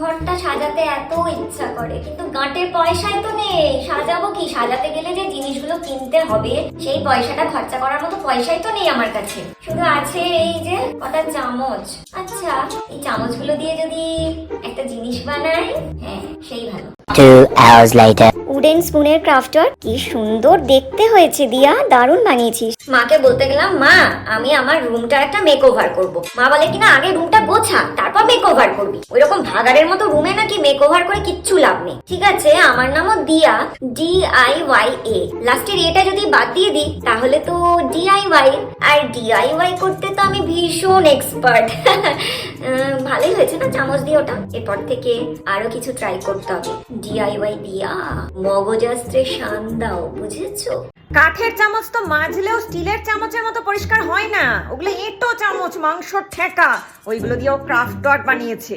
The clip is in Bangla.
ঘরটা সাজাতে এত ইচ্ছা করে কিন্তু গাঁটের পয়সাই তো নেই। সাজাবো কি? সাজাতে গেলে যে জিনিসগুলো কিনতে হবে সেই পয়সাটা খরচা করার মতো পয়সাই তো নেই আমার কাছে। শুধু আছে এই যে কটা চামচ। আচ্ছা এই চামচগুলো দিয়ে যদি একটা জিনিস বানাই হ্যাঁ সেই ভালো. উডেন স্পুনের ক্রাফটার কি সুন্দর দেখতে হয়েছে দিয়া দারুণ বানিয়েছিস। মাকে বলতে গেলাম মা আমি আমার রুমটা একটা মেক ওভার করব। মা বলে কিনা আগে রুমটা গোছা তারপর মেক ওভার করবি। ওইরকম ভাগাড়ের মতো রুমে নাকি মেক ওভার করে কিচ্ছু লাভ নেই। ঠিক আছে, আমার নামও দিয়া ডি আই ওয়াই এ লাস্টের এটা যদি বাদ দিয়ে দিই, তাহলে তো ডি আই ওয়াই আর ডি আই ওয়াই করতে তো আমি ভীষণ এক্সপার্ট ভালোই হয়েছে না চামচ দিয়ে ওটা? এরপর থেকে আরও কিছু ট্রাই করতে হবে। ডিআইওয়াই দিয়া মগজাস্ত্রে শান দাও, বুঝেছ? কাঠের চামচ তো মাজলেও স্টিলের চামচের মতো পরিষ্কার হয় না। ওগুলো এঁটো চামচ মাংস ঠেকা। ওইগুলো দিয়েও ক্রাফট ডট বানিয়েছে।